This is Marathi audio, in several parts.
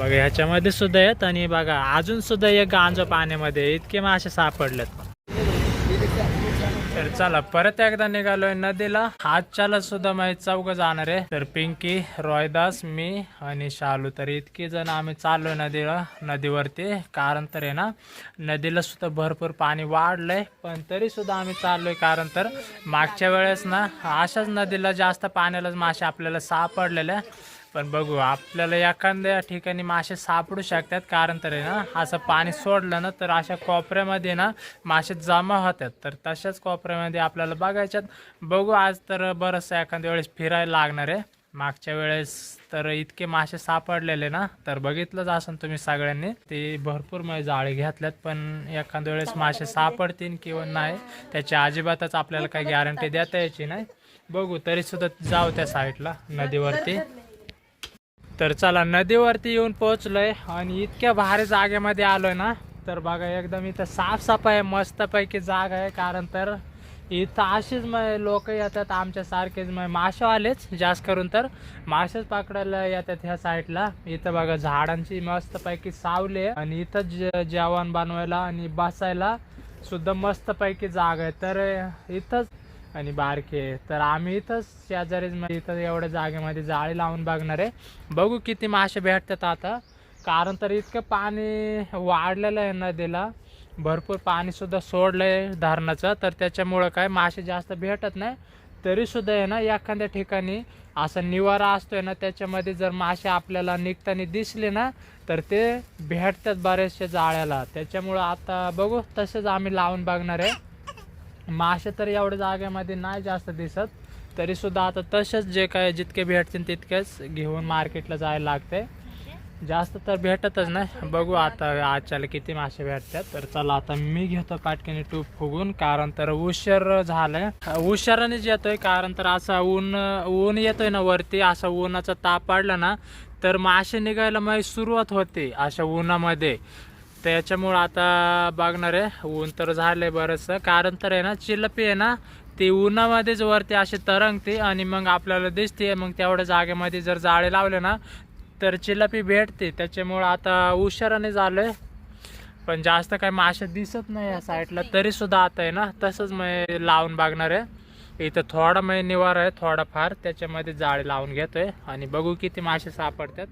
बघा ह्याच्यामध्ये सुद्धा आहेत आणि बघा अजून सुद्धा एक गांजो पाण्यामध्ये इतके मासे सापडलेत. तर चला परत एकदा निघालोय नदीला. आजच्याला सुद्धा माहीत चौघ जाणार आहे. तर पिंकी रॉयदास मी आणि शालू. तर इतकी जण आम्ही चाललोय नदीला नदीवरती. कारण तर आहे ना नदीला सुद्धा भरपूर पाणी वाढलंय. पण तरी सुद्धा आम्ही चाललोय कारण तर मागच्या वेळेस ना अशाच नदीला जास्त पाण्यालाच मासे आपल्याला सापडलेले. पण बघू आपल्याला एखाद्या ठिकाणी मासे सापडू शकतात कारण तर आहे ना असं पाणी सोडलं ना तर अशा कोपऱ्यामध्ये ना मासे जमा होतात. तर तशाच कोपऱ्यामध्ये आपल्याला बघायच्यात. बघू आज तर बरंचसं एखाद्या वेळेस फिरायला लागणार आहे. मागच्या वेळेस तर इतके मासे सापडलेले ना तर बघितलंच असेल तुम्ही सगळ्यांनी. ते भरपूर म्हणजे जाळे घेतल्यात पण एखाद्या वेळेस मासे सापडतील किंवा नाही त्याची अजिबातच आपल्याला काही गॅरंटी देता यायची नाही. बघू तरी सुद्धा जाऊ त्या साईडला नदीवरती. तर चला नदीवरती येऊन पोहोचलोय आणि इतक्या भारी जागेमध्ये आलोय ना तर बघा एकदम इथं साफसफाई मस्तपैकी जागा आहे कारण तर इथं अशीच मग लोक येतात आमच्या सारखेच मासे आलेच जास्त करून तर मासेच पकडायला येतात ह्या साईडला. इथं बघा झाडांची मस्तपैकी सावली आहे आणि इथं जे- जेवण बनवायला आणि बसायला सुद्धा मस्तपैकी जागा आहे. तर इथंच आणि बारके तर आम्ही इथंच शेजारीच म्हणजे इथं एवढ्या जागेमध्ये जाळी लावून बघणार आहे. बघू किती मासे भेटतात आता. कारण तर इतकं पाणी वाढलेलं आहे नदीला. भरपूर पाणीसुद्धा सोडलं सोडलंय धरणाचं. तर त्याच्यामुळं काय मासे जास्त भेटत नाही. तरीसुद्धा आहे ना एखाद्या ठिकाणी असा निवारा असतोय ना त्याच्यामध्ये जर मासे आपल्याला निघताना दिसले ना तर ते भेटतात बरेचसे जाळ्याला. त्याच्यामुळं आता बघू तसेच आम्ही लावून बघणार आहे. मासे तर एवढ्या जागेमध्ये नाही जास्त दिसत. तरी सुद्धा आता तसेच जे काय जितके भेटतील तितकेच घेऊन मार्केटला जायला लागते. जास्त तर भेटतच नाही. बघू आता आजच्याला किती मासे भेटतात. तर चला आता मी घेतो पाटकेने टूप फुगून. कारण तर उशीर झालाय. उशिरानेच येतोय कारण तर असं ऊन ऊन येतोय ना वरती. असं उन्हाचा ताप पडला ना तर मासे निघायला मग सुरुवात होते अशा उन्हामध्ये. त्याच्यामुळं आता बघणार आहे. ऊन तर झालंय बरंचसं. कारण तर आहे ना चिलपी आहे ना ती उन्हामध्येच वरती अशी तरंगते आणि मग आपल्याला दिसते. मग तेवढ्या जागेमध्ये जर जाळे लावले ना तर चिलपी भेटते. त्याच्यामुळं आता उशिराने झालंय. पण जास्त काही मासे दिसत नाही या साईडला. तरी सुद्धा आता आहे ना तसंच मग लावून बघणार आहे. इथं थोडा मग निवार आहे थोडाफार. त्याच्यामध्ये जाळे लावून घेतोय. आणि बघू किती मासे सापडतात.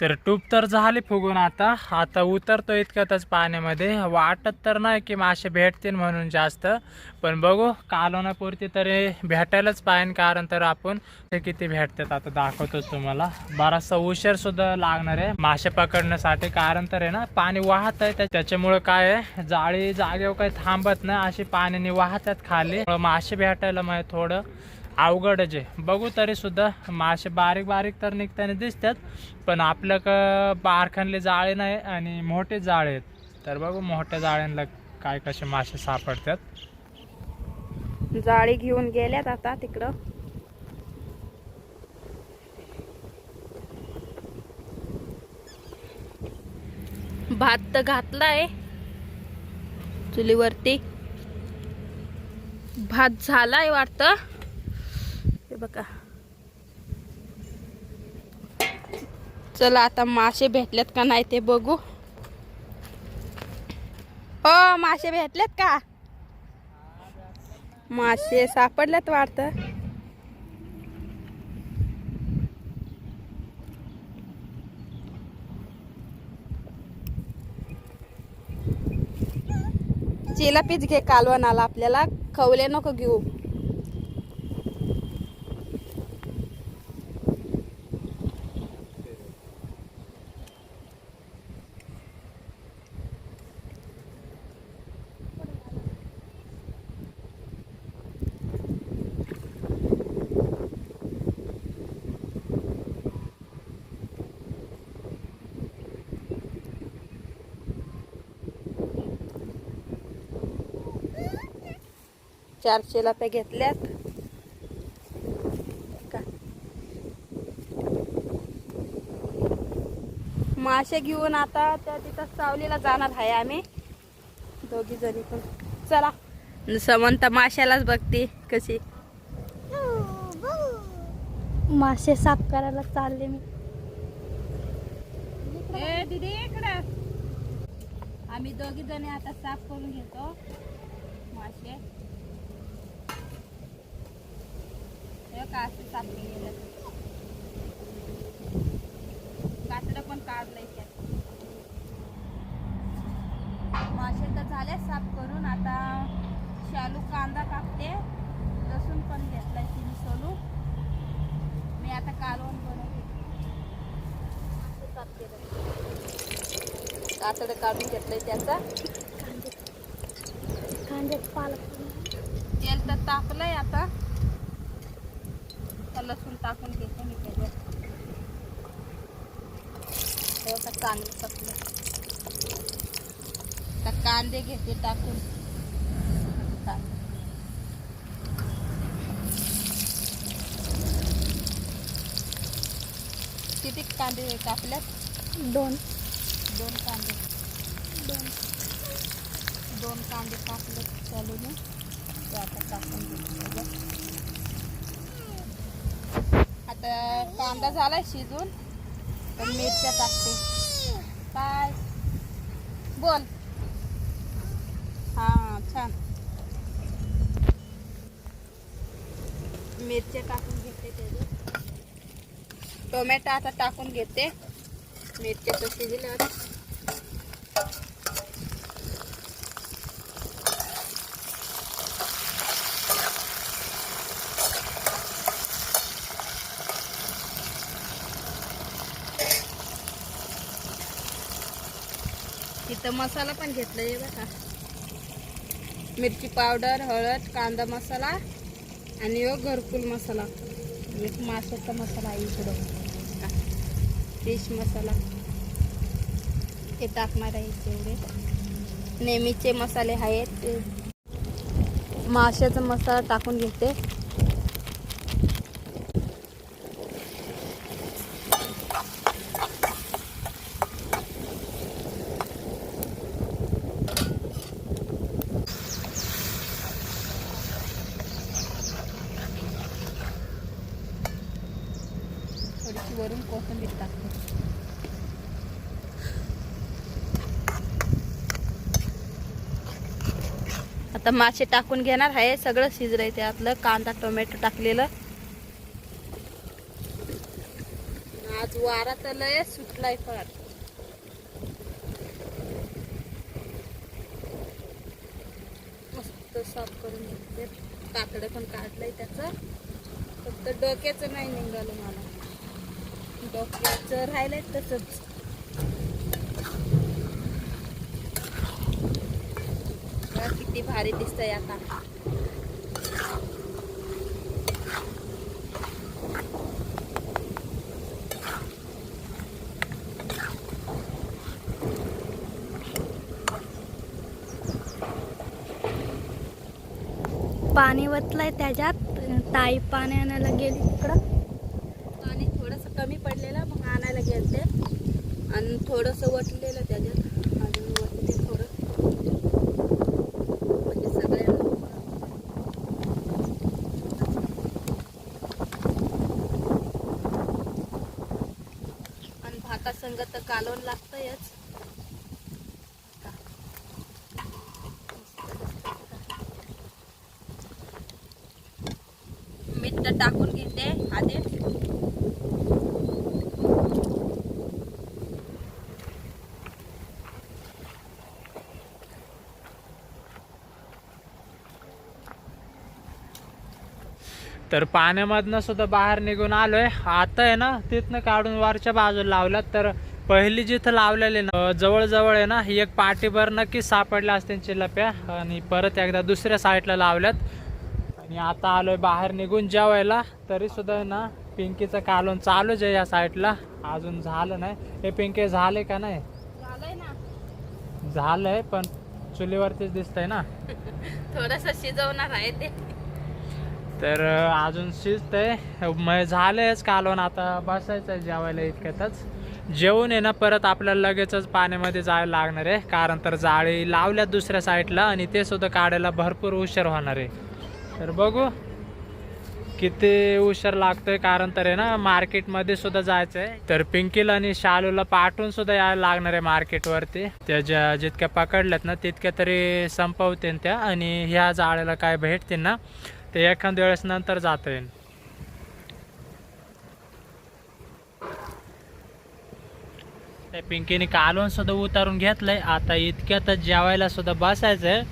तर टूप तर झाली फुगून आता. आता उतरतो इतक्यातच पाण्यामध्ये. वाटत तर नाही की मासे भेटतील म्हणून जास्त. पण बघू कालवण्यापुरती तरी भेटायलाच पाहिजे कारण तर आपण ते किती भेटतात आता दाखवतोच तुम्हाला. बराचसा उशीर सुद्धा लागणार आहे मासे पकडण्यासाठी कारण तर आहे ना पाणी वाहत आहे. त्या- त्याच्यामुळं काय आहे जाळी जागेवर काही थांबत नाही. अशी पाण्याने वाहतात खाली. मासे भेटायला मग थोडं अवघडच आहे. बघू तरी सुद्धा. मासे बारीक बारीक तर निघताना दिसतात पण आपलं क बारखानले जाळे नाही आणि मोठे जाळे आहेत. तर बघू मोठ्या जाळ्यांना काय कसे मासे सापडतात. जाळी घेऊन गेल्यात आता तिकडं. भात तर घातलाय. चुलीवरती. भात झालाय वाटत. बघा. चला आता मासे भेटलेत का नाही ते बघू. हो मासे भेटलेत का? मासे सापडल्यात वाटतं. चिलापीच घे कालवण आला आपल्याला खवले नको घेऊ. चार चिलाप्या घेतल्यात. मासे घेऊन आता त्या तिथं सावलीला जाणार आहे आम्ही. दोघी जणी पण. चला. समंत माशालाच बघते कशी. मासे साफ करायला चालले मी. दीदी इकडं. आम्ही दोघी जणी आता साफ करून घेतो मासे. का असे साफ केलेलं कातडं पण काढलंय त्यात. मासे तर झाले साफ करून आता शालू कांदा कापते लसूण पण घेतलाय तिने सोलू मी आता कालवण बनवते. केलं. कातडं काढून घेतलंय त्याचा. कांद्यात पालक. तेल तर तापलंय आता. तर लसूण टाकून घेते मी त्याच्यात. आता कांदे टाकले आता कांदे घेते टाकून. किती कांदे कापल्यात दोन. दोन कांदे. दोन. दोन कांदे कापले चालून ते आता टाकून घेते तर कांदा झाला शिजून. तर मिरच्या टाकते. काय? बोल. हा छान. मिरच्या टाकून घेते त्याच्यात. टोमॅटो आता टाकून घेते. मिरच्या तर शिजल्यावर इथं मसाला पण घेतला आहे बघा. मिरची पावडर हळद कांदा मसाला आणि हो घरकुल मसाला. एक माशाचा मसाला आहे इकडं. फिश मसाला. ते टाकणार आहे तेवढे नेहमीचे मसाले आहेत ते. माशाचा मसाला टाकून घेते. आता मासे टाकून घेणार आहे. सगळं शिजलंय त्यातलं कांदा टोमॅटो टाकलेलं. आज वारा तर लय सुटलाय फार. मस्त साफ करून घेतले कातडं पण काढलंय त्याचं. फक्त डोक्याचं नाही निघालं मला. डोक्याचं राहिलंय तसंच. किती भारी दिसतंय आता. पाणी वतलंय त्याच्यात. ताई पाणी आणायला गेली तिकडं आणि थोडंसं कमी पडलेलं मग आणायला गेलते. आणि थोडंसं वटलेलं त्याच्यात अजून वटते थोडं म्हणजे सगळ्यांना आणि भाता तर कालवण लागतंयच. मीठ टाकून घेते आधी. तर पाण्यामधनं सुद्धा बाहेर निघून आलोय. आता आहे ना तिथनं काढून वरच्या बाजूला लावलं तर पहिली जिथं लावलेली ना जवळजवळ आहे ना एक पाठीभर नक्कीच सापडल्या असतील चिलप्या आणि परत एकदा दुसऱ्या साईडला लावल्यात. आणि आता आलोय बाहेर निघून जेवायला. तरी सुद्धा आहे ना पिंकीचं कालवण चालूच आहे या साईडला. अजून झालं नाही. हे पिंके झाले का नाही? झालंय पण चुलीवरतीच दिसतंय ना. थोडस शिजवणार आहे ते. तर अजून शिजतंय. मग झालंयच कालवण. आता बसायचं आहे जेवायला इतक्यातच. जेवून आहे ना परत आपल्याला लगेचच पाण्यामध्ये जायला लागणार आहे. कारण तर जाळी लावल्या दुसऱ्या साईडला आणि ते सुद्धा काढायला भरपूर उशीर होणार आहे. तर बघू किती उशीर लागतोय. कारण तर आहे ना मार्केटमध्ये सुद्धा जायचं आहे तर पिंकीला आणि शालूला पाठवून सुद्धा यायला लागणार आहे मार्केटवरती. त्या ज्या जितक्या पकडल्यात ना तितक्या तरी संपवतील त्या आणि ह्या जाळ्याला काय भेटतील ना ते एखाद्या वेळेस नंतर जाता येईल. त्या पिंकीने कालवण सुद्धा उतारून घेतलंय. आता इतक्यात जेवायला सुद्धा बसायचंय.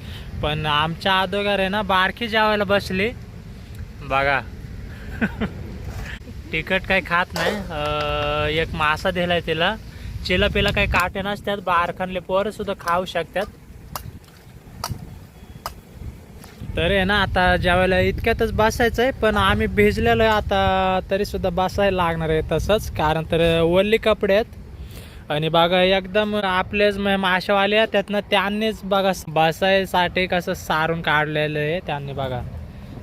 पण आमच्या अदोगर आहे ना बारकी जेवायला बसली. बघा. तिखट काही खात नाही. एक मासा दिलाय तिला. चिला पिला काही काटे नसतात. बारखानले पोरं सुद्धा खाऊ शकतात. तर आहे ना आता जेवायला इतक्यातच बसायचंय. पण आम्ही भिजलेलो आहे आता तरी सुद्धा बसायला लागणार आहे तसंच. कारण तर वल्ली कपडे आहेत. आणि बघा एकदम आपलेच माशावाल्या त्यातनं त्यांनीच बघा बसायसाठी कसं सारून काढलेलं आहे त्यांनी बघा.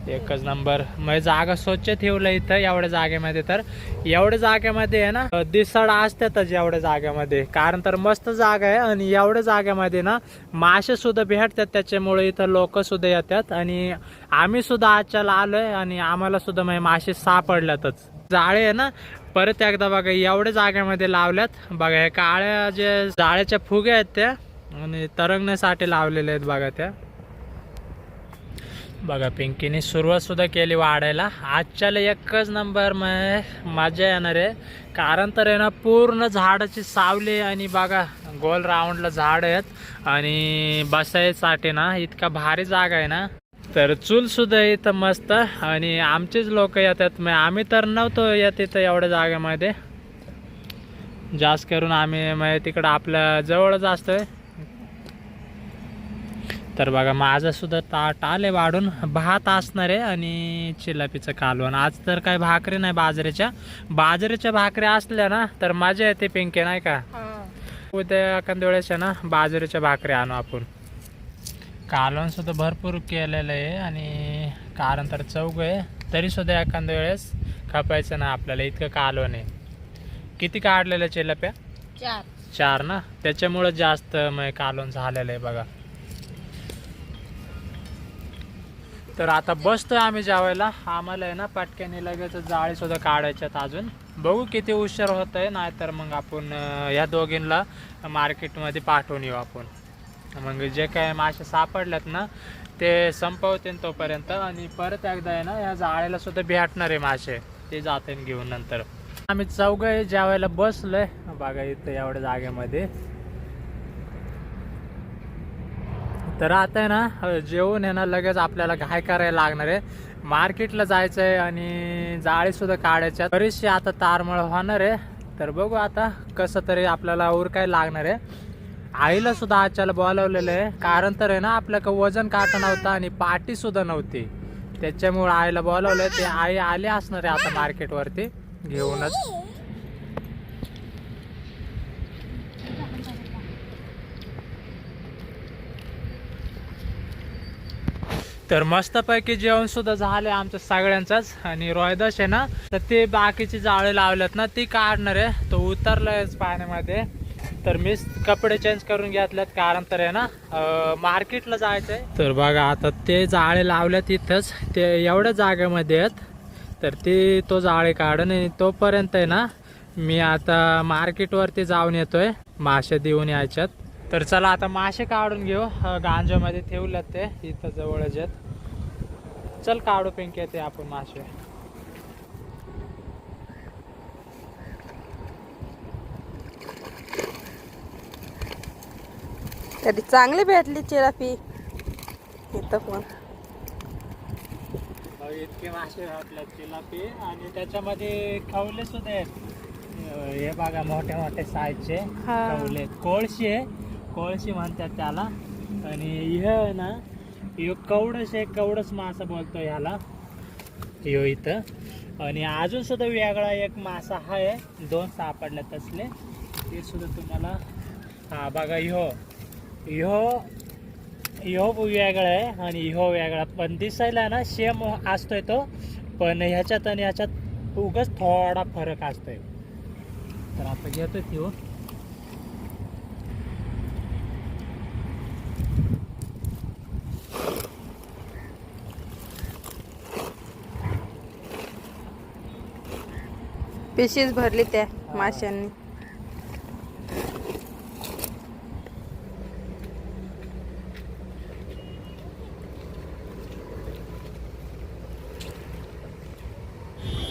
एकच नंबर. मग जागा स्वच्छ ठेवलं इथं एवढ्या जागेमध्ये तर. एवढ्या जागेमध्ये आहे ना दिसड असतातच एवढ्या जागेमध्ये. कारण तर मस्त जागा आहे आणि एवढ्या जागेमध्ये ना मासे सुद्धा भेटतात. त्याच्यामुळे इथं लोक सुद्धा येतात. आणि आम्ही सुद्धा आजच्याला आलोय आणि आम्हाला सुद्धा म्हणजे मासे सापडल्यातच. जाळे आहे ना परत एकदा बघा एवढ्या जागेमध्ये लावल्यात. बघा हे काळ्या जे जाळ्याच्या फुगे आहेत त्या आणि तरंगण्यासाठी लावलेल्या आहेत बघा त्या. बघा पिंकीने सुरुवात सुद्धा केली वाढायला. आजच्याला एकच नंबर म- मजा येणार आहे. कारण तर आहे ना पूर्ण झाडाची सावली आणि बघा गोल राऊंडला झाड आहेत. आणि बसायसाठी ना इतका भारी जागा आहे ना. तर चूल सुद्धा इथं मस्त. आणि आमचेच लोक येतात. मग आम्ही तर नव्हतो येत इथं एवढ्या जागेमध्ये. जास्त करून आम्ही मग तिकडं आपल्या जवळच असतोय. तर बघा माझं सुद्धा ताट आले वाढून. भात असणार आहे आणि चिलापीचं कालवण. आज तर काय भाकरी नाही बाजरीच्या. बाजरीच्या भाकरी असल्या ना तर मजा येते पिंके नाही का? उद्या एखाद्या वेळेस ना बाजरीच्या भाकरी आणू आपण. कालवण सुद्धा भरपूर केलेलं आहे आणि कारण तर चौग आहे. तरी सुद्धा एखाद्या वेळेस खपायचं ना आपल्याला इतकं कालवण आहे. किती काढलेलं चिलाप्या चार. चार ना? त्याच्यामुळं जास्त मग कालवण झालेलं आहे बघा. तर आता बसतोय आम्ही जेवायला. आम्हाला आहे ना पटक्याने लगेच जाळी सुद्धा काढायच्यात अजून. बघू किती उशीर होत आहे नाहीतर मग आपण या दोघींना मार्केटमध्ये पाठवून येऊ आपण. मग जे काय मासे सापडल्यात ना ते संपवतील तोपर्यंत. आणि परत एकदा आहे ना या जाळ्याला सुद्धा भेटणार आहे मासे. ते जाते घेऊन नंतर. आम्ही चौघं जेवायला बसलोय. बघा इथं एवढ्या जागेमध्ये. तर आता आहे ना जेवून आहे ना लगेच आपल्याला काय करायला लागणार आहे. मार्केटला जायचं आहे आणि जाळी सुद्धा काढायच्या बरीचशी आता तारमळ होणार आहे. तर बघू आता कसं तरी आपल्याला उरकायला लागणार आहे. आईला सुद्धा आजच्याला बोलावलेलं आहे. कारण तर आहे ना आपल्याकडं वजन काटा नव्हता आणि पाटी सुद्धा नव्हती. त्याच्यामुळे आईला बोलावलंय ते आई आले असणार आहे आता मार्केटवरती घेऊनच. तर मस्तपैकी जेवण सुद्धा झालंय आमचं सगळ्यांचंच. आणि रोहिदास आहे ना तर ते बाकीची जाळे लावल्यात ना ती काढणार आहे. तो उतरलाय पाण्यामध्ये. तर मीच कपडे चेंज करून घेतल्यात कारण तर आहे ना मार्केटला मार्केटला जायचंय. तर बघा आता ते जाळे लावल्यात इथंच. ते एवढ्या जागेमध्ये आहेत. तर ते तो जाळे काढून तोपर्यंत आहे ना मी आता मार्केटवरती जाऊन येतोय. मासे देऊन यायच्यात. तर चला आता मासे काढून घेऊ. गांजामध्ये ठेवल्यात ते. इथं जवळच आहेत. चल काढू पिंक येते आपण मासे. तरी चांगली भेटली चिरापी इथं पण इतके मासे घातल्यात चिलापी आणि त्याच्यामध्ये खवले सुद्धा आहेत. हे बघा मोठ्या मोठ्या साईजचे हा. खवले. कोळशी आहे. कोळशी म्हणतात त्याला. आणि हे ना ह्यो कवडस आहे कवडस मासा बोलतो ह्याला ह्यो इथं. आणि अजून सुद्धा वेगळा एक मासा आहे. दोन सापडले तसले. ते सुद्धा तुम्हाला हा बघा ह्यो ह्यो ह्यो वेगळा आहे आणि ह्यो वेगळा. पण दिसायला ना सेम असतोय तो पण ह्याच्यात आणि ह्याच्यात उगाच थोडा फरक असतोय. तर आता घेतो ठेवून पिशीच भरली त्या माशांनी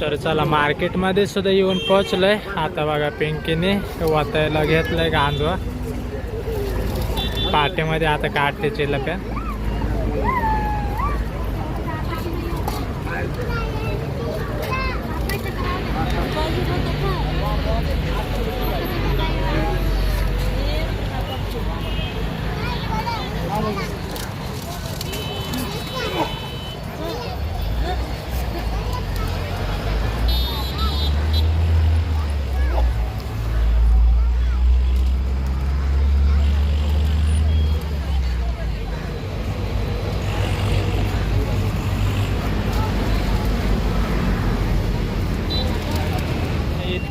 तर चला मार्केटमध्ये सुद्धा येऊन पोहोचलोय. आता बघा पिंकीने वाचायला घेतलंय गांजवा. पाट्यामध्ये आता काढते चिलप्या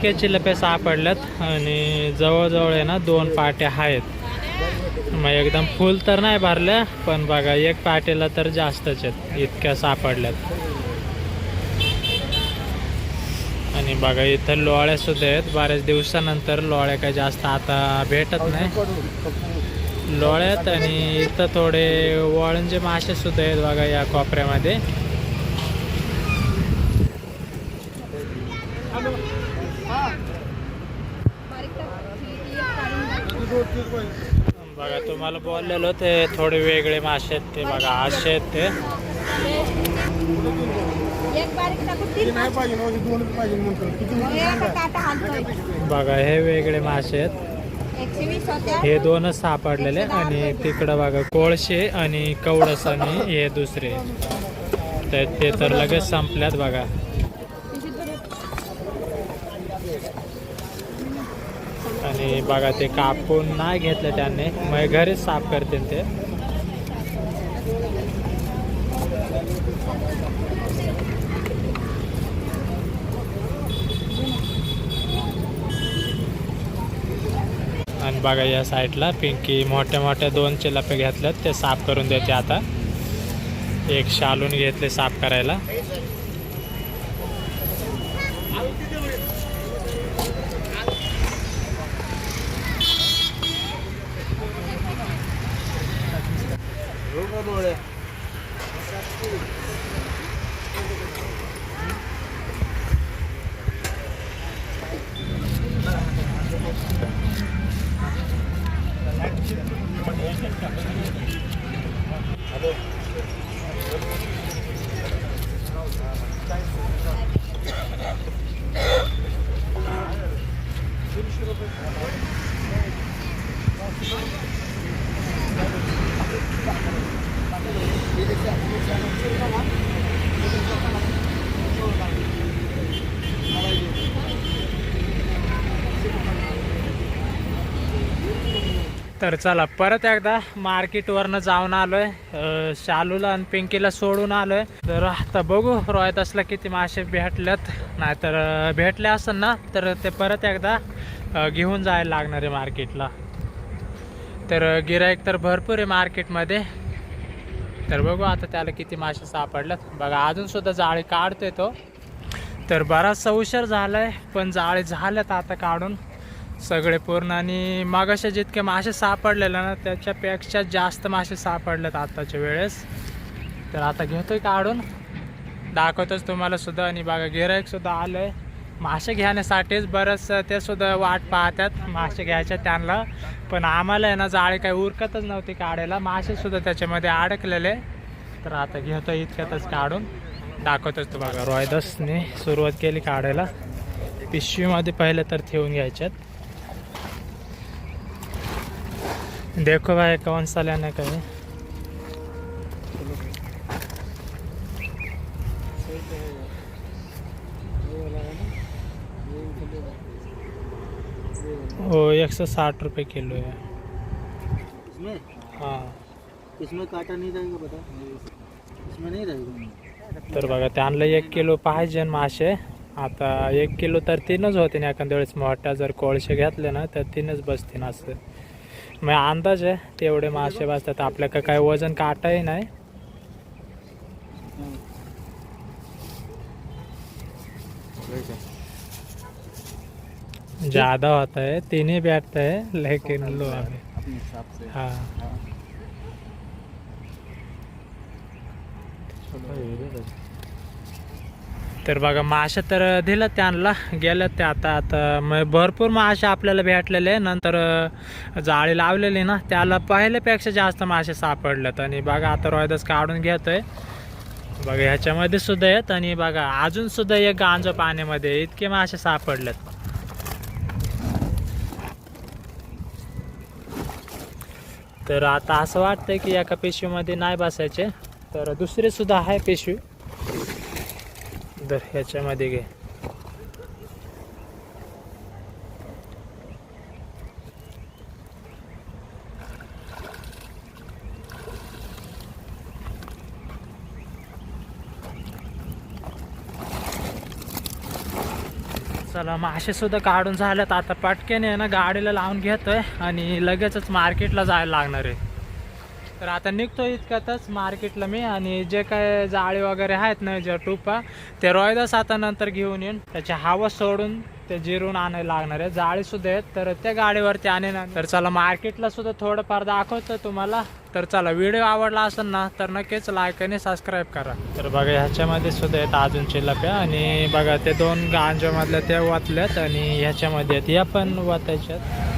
इतके चिलपे सापडल्यात आणि जवळजवळ आहे ना दोन पाट्या आहेत. मग एकदम फुल तर नाही भरल्या पण बघा एक पाट्याला तर जास्तच आहेत इतक्या सापडल्यात. आणि बघा इथं लोळ्या सुद्धा आहेत. बऱ्याच दिवसानंतर लोळ्या काही जास्त आता भेटत नाही. लोळ्यात आणि इथं थोडे वळणजे मासे सुद्धा आहेत बघा या कोपऱ्यामध्ये बघा तुम्हाला बोललेलो ते थोडे वेगळे मासे आहेत ते बघा असे आहेत ते. एक बारीक टाकून तीन बघा हे वेगळे मासे आहेत. हे दोनच सापडलेले आणि तिकडं बघा कोळशे आणि कवडस आणि हे दुसरे. तर ते तर लगेच संपल्यात बघा. आणि बघा ते कापून नाही घेतलं त्यांनी. मग घरीच साफ करतील ते. आणि बघा या साईडला पिंकी मोठ्या मोठ्या दोन चिलापे घेतल्यात. ते साफ करून देते आता. एक शालून घेतले साफ करायला. तर चला परत एकदा मार्केटवरनं जाऊन आलोय. आहे शालूला आणि पिंकीला सोडून आलोय. तर आता बघू रोहिदासला किती मासे भेटल्यात. नाहीतर भेटले असेल ना तर ते परत एकदा घेऊन जायला लागणार आहे मार्केटला. तर गिराईक तर भरपूर आहे मार्केटमध्ये. तर बघू आता त्याला किती मासे सापडल्यात. बघा अजूनसुद्धा जाळी काढतोय तो. तर बराचसा उशीर झालाय पण जाळे झाल्यात आता काढून. सगळे पूर्ण आणि मागाशा जितके मासे सापडलेले ना त्याच्यापेक्षा जास्त मासे सापडलेत आत्ताच्या वेळेस. तर आता घेतोय काढून दाखवतोच तुम्हाला सुद्धा. आणि बघा गिरायक सुद्धा आलंय. मासे घेण्यासाठीच बरंच ते सुद्धा वाट पाहतात मासे घ्यायच्या त्यांना. पण आम्हाला आहे ना जाळी काही उरकतच नव्हती काढायला. मासे सुद्धा त्याच्यामध्ये अडकलेले. तर आता घेतो इतक्यातच काढून. दाखवतोच तो बघा रॉयदसने सुरुवात केली काढायला. पिशवीमध्ये पहिले तर ठेवून घ्यायच्यात. देखो भाई कौन सा लेना है। कहीं वो एक सौ साठ रुपये किलो है। इसमें? हाँ। इसमें काटा नहीं रहेगा बता इसमें नहीं रहेगा। तर बघा त्यांना एक किलो पाहिजे मासे। आता एक किलो तर तीनच होते ना एखाद्या वेळेस मोठ्या जर कोळशे घेतले ना तर तीनच बसतील असं. मग अंदाज आहे तेवढे मासे बसतात. आपल्याकडे काय वजन काटाही नाही. ज़्यादा होता है तीन ही बैठता है लेकिन लो अभी अपने हाँ. तर बघा मासे तर दिलं त्यांना. गेलं ते आता आता मग भरपूर मासे आपल्याला भेटलेले नंतर जाळी लावलेली ना त्याला पहिल्यापेक्षा जास्त मासे सापडलेत. आणि बघा आता रोयदास काढून घेतोय. बघा ह्याच्यामध्ये सुद्धा आहेत. आणि बघा अजून सुद्धा एक गांज पाण्यामध्ये इतके मासे सापडलेत. तर आता असं वाटतंय की एका पिशवीमध्ये नाही बसायचे. तर दुसरे सुद्धा आहे पिशवी. तर ह्याच्यामध्ये घे. चला मासे सुद्धा काढून झाल्यात. आता पटकेने ना गाडीला लावून घेतोय आणि लगेचच मार्केटला जायला लागणार आहे. तर आता निघतो इतक्यातच मार्केटला मी आणि जे काय जाळी वगैरे आहेत ना ज्या टुपा ते रोयदास आता नंतर घेऊन येईन. त्याची हवा सोडून ते जिरून आणायला लागणार आहे. जाळी सुद्धा आहेत तर त्या गाडीवरती आणेन तर चला मार्केटला सुद्धा थोडंफार दाखवतो तुम्हाला. तर चला व्हिडिओ आवडला असेल ना तर नक्कीच लाईक आणि सबस्क्राईब करा. तर बघा ह्याच्यामध्ये सुद्धा आहेत अजून चिलप्या आणि बघा ते दोन गांजामधल्या त्या वाचल्यात आणि ह्याच्यामध्ये आहेत या पण वाचायच्यात